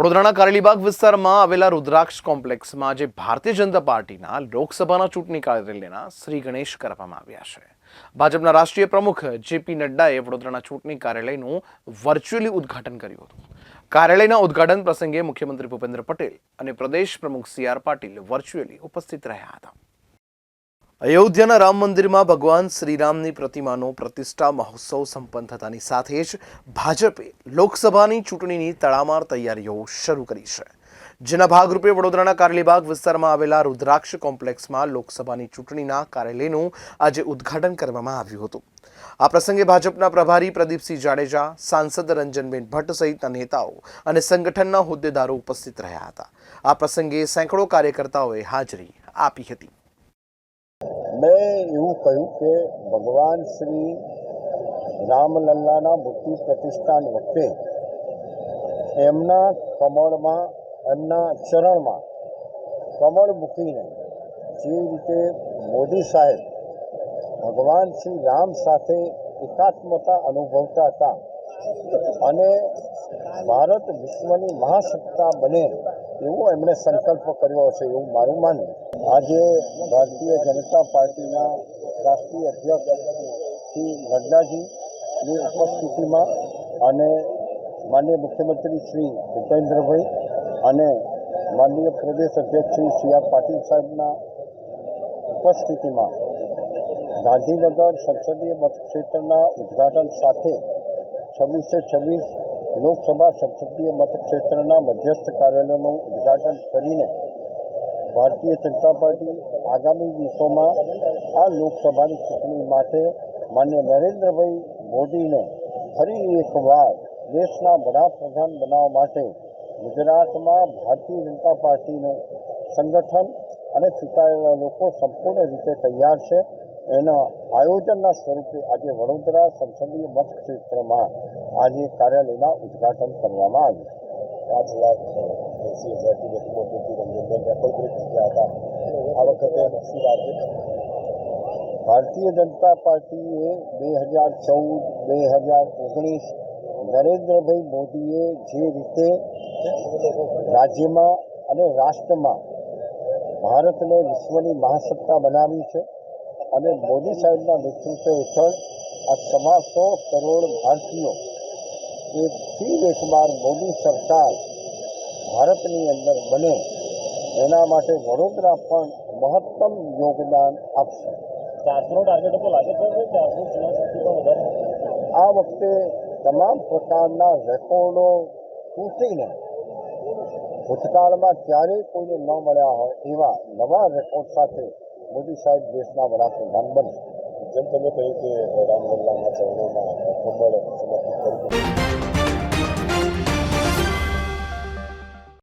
વડોદરાના કારેલીબાગ વિસ્તારમાં આવેલા રુદ્રાક્ષ કોમ્પ્લેક્સમાં આજે ભારતીય જનતા પાર્ટીના લોકસભાના ચૂંટણી કાર્યાલયના શ્રી ગણેશ કરવામાં આવ્યા છે. ભાજપના રાષ્ટ્રીય પ્રમુખ જેપી નડ્ડાએ વડોદરાના ચૂંટણી કાર્યાલયનું વર્ચ્યુઅલી ઉદ્ઘાટન કર્યું હતું. કાર્યાલયના ઉદ્ઘાટન પ્રસંગે મુખ્યમંત્રી ભૂપેન્દ્ર પટેલ અને પ્રદેશ પ્રમુખ સી આર પાટીલ વર્ચ્યુઅલી ઉપસ્થિત રહ્યા હતા. અયોધ્યાના રામ મંદિરમાં ભગવાન શ્રીરામની પ્રતિમાનો પ્રતિષ્ઠા મહોત્સવ સંપન્ન થતાની સાથે જ ભાજપે લોકસભાની ચૂંટણીની તડામાર તૈયારીઓ શરૂ કરી છે. જેના ભાગરૂપે વડોદરાના કારેલીબાગ વિસ્તારમાં આવેલા રુદ્રાક્ષ કોમ્પ્લેક્સમાં લોકસભાની ચૂંટણીના કાર્યાલયનું આજે ઉદ્ઘાટન કરવામાં આવ્યું હતું. આ પ્રસંગે ભાજપના પ્રભારી પ્રદીપસિંહ જાડેજા, સાંસદ રંજનબેન ભટ્ટ સહિતના નેતાઓ અને સંગઠનના હોદ્દેદારો ઉપસ્થિત રહ્યા હતા. આ પ્રસંગે સેંકડો કાર્યકર્તાઓએ હાજરી આપી હતી. મેં એવું કહ્યું કે ભગવાન શ્રી રામલલ્લાના મૂર્તિ પ્રતિષ્ઠાન વખતે એમના કમળમાં, એમના ચરણમાં કમળ મૂકીને જે રીતે મોદી સાહેબ ભગવાન શ્રી રામ સાથે એકાત્મતા અનુભવતા હતા અને ભારત વિશ્વની મહાસત્તા બને એવો એમણે સંકલ્પ કર્યો હશે એવું મારું માનવું. આજે ભારતીય જનતા પાર્ટીના રાષ્ટ્રીય અધ્યક્ષ શ્રી નડ્ડાજીની ઉપસ્થિતિમાં અને માનનીય મુખ્યમંત્રી શ્રી ભૂપેન્દ્રભાઈ અને માનનીય પ્રદેશ અધ્યક્ષ શ્રી સી આર પાટીલ સાહેબના ઉપસ્થિતિમાં ગાંધીનગર સંસદીય મતક્ષેત્રના ઉદ્ઘાટન સાથે છવ્વીસે છવ્વીસ લોકસભા સંસદીય મતક્ષેત્રના મધ્યસ્થ કાર્યાલયનું ઉદ્ઘાટન કરીને ભારતીય જનતા પાર્ટી આગામી દિવસોમાં આ લોકસભાની ચૂંટણી માટે માન્ય નરેન્દ્રભાઈ મોદીને ફરી એકવાર દેશના વડાપ્રધાન બનાવવા માટે ગુજરાતમાં ભારતીય જનતા પાર્ટીનું સંગઠન અને ચૂંટાયેલા લોકો સંપૂર્ણ રીતે તૈયાર છે. એના આયોજનના સ્વરૂપે આજે વડોદરા સંસદીય મતક્ષેત્રમાં આજે કાર્યાલયના ઉદ્ઘાટન કરવામાં આવ્યું પાંચ લાખ એસી હજારથી વધુ મોટી રંજનબેન રેકોર્ડ બ્રેક થયા હતા. આ વખતે શું રાજ્ય ભારતીય જનતા પાર્ટીએ બે હજાર ચૌદ બે હજાર ઓગણીસ નરેન્દ્રભાઈ મોદીએ જે રીતે રાજ્યમાં અને રાષ્ટ્રમાં ભારતને વિશ્વની મહાસત્તા બનાવી છે અને મોદી સાહેબના નેતૃત્વ હેઠળ આ સવાસો કરોડ ભારતીયો એ ફરી એકવાર મોદી સરકાર ભારતની અંદર બને એના માટે વડોદરા પણ મહત્તમ યોગદાન આપશે. ચારસો ટાર્ગેટ ઉપર લાગે છે ચારસો આ વખતે તમામ પ્રકારના રેકોર્ડો તૂટીને ભૂતકાળમાં ક્યારેય કોઈને ન મળ્યા હોય એવા નવા રેકોર્ડ સાથે મોદી સાહેબ દેશના વડાપ્રધાન બનશે જેમ તમે કહ્યું કે રામલલ્લાના ચરણોમાં કમળ સમર્પિત કર્યું